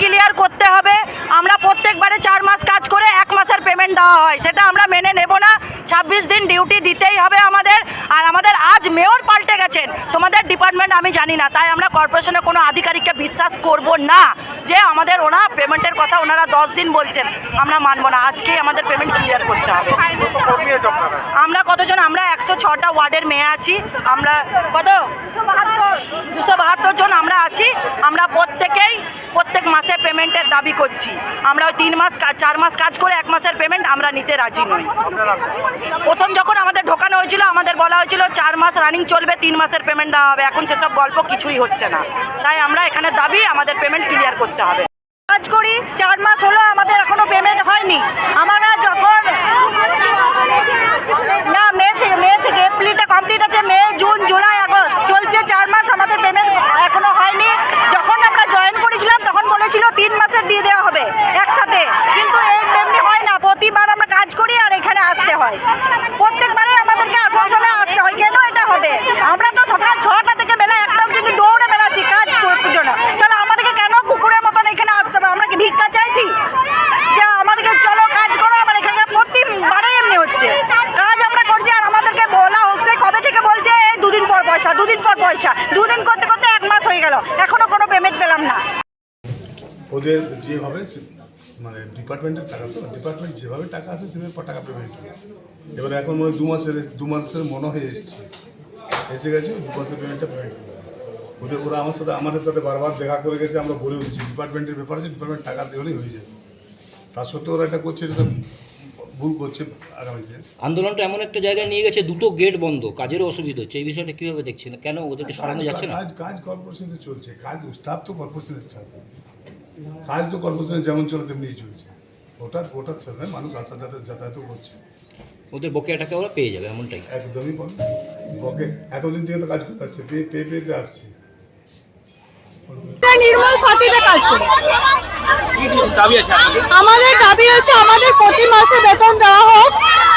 Clear করতে হবে। আমরা প্রত্যেকবারে চার মাস কাজ করে এক মাসের পেমেন্ট দেওয়া হয়। সেটা আমরা মেনে নেব না। ছাব্বিশ দিন ডিউটি দিতেই হবে আমাদের। আর আমাদের আজ মেয়র পাল্টে গেছেন। তোমাদের ডিপার্টমেন্ট আমি জানি না। তাই আমরা কর্পোরেশনের কোনো আধিকারিককে বিশ্বাস করব না যে আমাদের ওনা পেমেন্টের কথা ওনারা দশ দিন বলছেন। আমরা মানবো না। আজকেই আমাদের পেমেন্ট ক্লিয়ার করতে হবে। আমরা কতজন? আমরা একশো ছটা ওয়ার্ডের মেয়ে আছি। আমরা কত দুশো বাহাত্তর জন আমরা আছি আমরা প্রত্যেকেই প্রত্যেক মাসে পেমেন্টের দাবি করছি। আমরা ওই তিন মাস চার মাস কাজ করে এক মাসের পেমেন্ট আমরা নিতে রাজি নই। প্রথম যখন আমাদের ঢোকানো হয়েছিল, আমাদের বলা হয়েছিল চার মাস রানিং চলবে, তিন মাসের পেমেন্ট দেওয়া হবে। এখন সেসব গল্প কিছুই হচ্ছে না। তাই আমরা এখানে দাবি আমাদের পেমেন্ট ক্লিয়ার করতে হবে। কাজ করি, চার মাস হলো আমাদের এখনও পেমেন্ট হয়নি আমরা যখন না মে থেকে মে থেকে এপ্রিলটা কমপ্লিট আছে মে জুন জুলাই আগস্ট চলছে চার মাস আমাদের পেমেন্ট এখনও হয়নি যখন আমরা জয়েন করেছিলাম তখন বলেছিল তিন মাসের দিয়ে দেওয়া হবে একসাথে কিন্তু এই এমনি হয় না প্রতিবার আমরা কাজ করি আর এখানে আসতে হয়। প্রত্যেকবারে আমাদেরকে আসানসোলে আসতে হয়। কেন এটা হবে? আমরা তো সকাল ছটা থেকে বেলা একটা অবধি দৌড়ে বেড়াচ্ছি, কাজ করতে জন্য। তাহলে আমাদেরকে কেন কুকুরের মতন এখানে আসতে হবে? আমরা কি ভিক্ষা চাইছি? যে আমাদেরকে চলো, কাজ করো আমার এখানে প্রতিবারে এমনি হচ্ছে। কাজ আমরা করছি আর আমাদেরকে বলা হচ্ছে কবে থেকে বলছে, এই দুদিন পর পয়সা, দুদিন পর পয়সা। দুদিন করতে করতে এক মাস হয়ে গেল। এখনও কোনো পেমেন্ট পেলাম না। ওদের যেভাবে মানে ডিপার্টমেন্টের টাকা তো ডিপার্টমেন্ট যেভাবে টাকা আসে সেভাবে টাকা পেমেন্ট হয় এবার এখন মনে হয় দু মাসের দু মাসের মনে হয়ে এসছে। এসে গেছে দু মাসের পেমেন্টটা পেমেন্ট ওদের ওরা আমার সাথে আমাদের সাথে বারবার দেখা করে গেছে আমরা বলে দিচ্ছি ডিপার্টমেন্টের ব্যাপারে যে ডিপার্টমেন্ট টাকা দিলেই হয়ে যাবে। তার সত্ত্বেও ওরা এটা করছে এটা ভুল করছে আগামীতে। আন্দোলনটা এমন একটা জায়গায় নিয়ে গেছে দুটো গেট বন্ধ কাজেরও অসুবিধা হচ্ছে। এই বিষয়টা কীভাবে দেখছেন? কেন ওদেরকে সরানো যাচ্ছে না? কাজ কাজ কর্পোরেশনে চলছে কাজ স্টাফ তো কর্পোরেশনের স্টাফ কাজ তো কর্পোরেশনে যেমন চলে তেমনিই চলছে। ওটা ওটার সঙ্গে মানুষ আসা যাতায়াত যাতায়াতও করছে। ওদের বকেয়াটাকে ওরা পেয়ে যাবে এমনটাই। একদমই বল। বকে এতদিন থেকে তো কাজ করতে আসছে পে পে পেতে আসছে। নির্মল সাথীতে কাজ করি। আমাদের দাবি হচ্ছে আমাদের প্রতি মাসে বেতন দেওয়া হোক।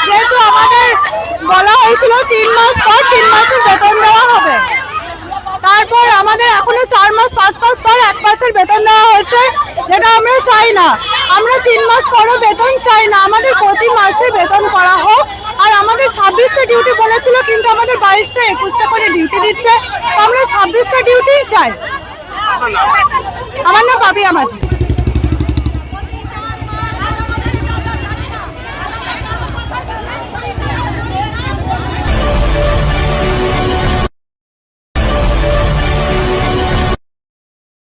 যেহেতু আমাদের বলা হয়েছিল তিন মাস পর তিন মাসের বেতন দেওয়া হবে। তারপর আমাদের এখনও চার মাস পাঁচ মাস মাসের বেতন দেওয়া হচ্ছে, যেটা আমরা চাই না। আমরা তিন মাস পরও বেতন চাই না। আমাদের প্রতি মাসে বেতন করা হোক। আর আমাদের ছাব্বিশটা ডিউটি বলেছিল, কিন্তু আমাদের বাইশটা একুশটা করে ডিউটি দিচ্ছে। আমরা ছাব্বিশটা ডিউটি চাই। আমার নাম বাবি মাঝি।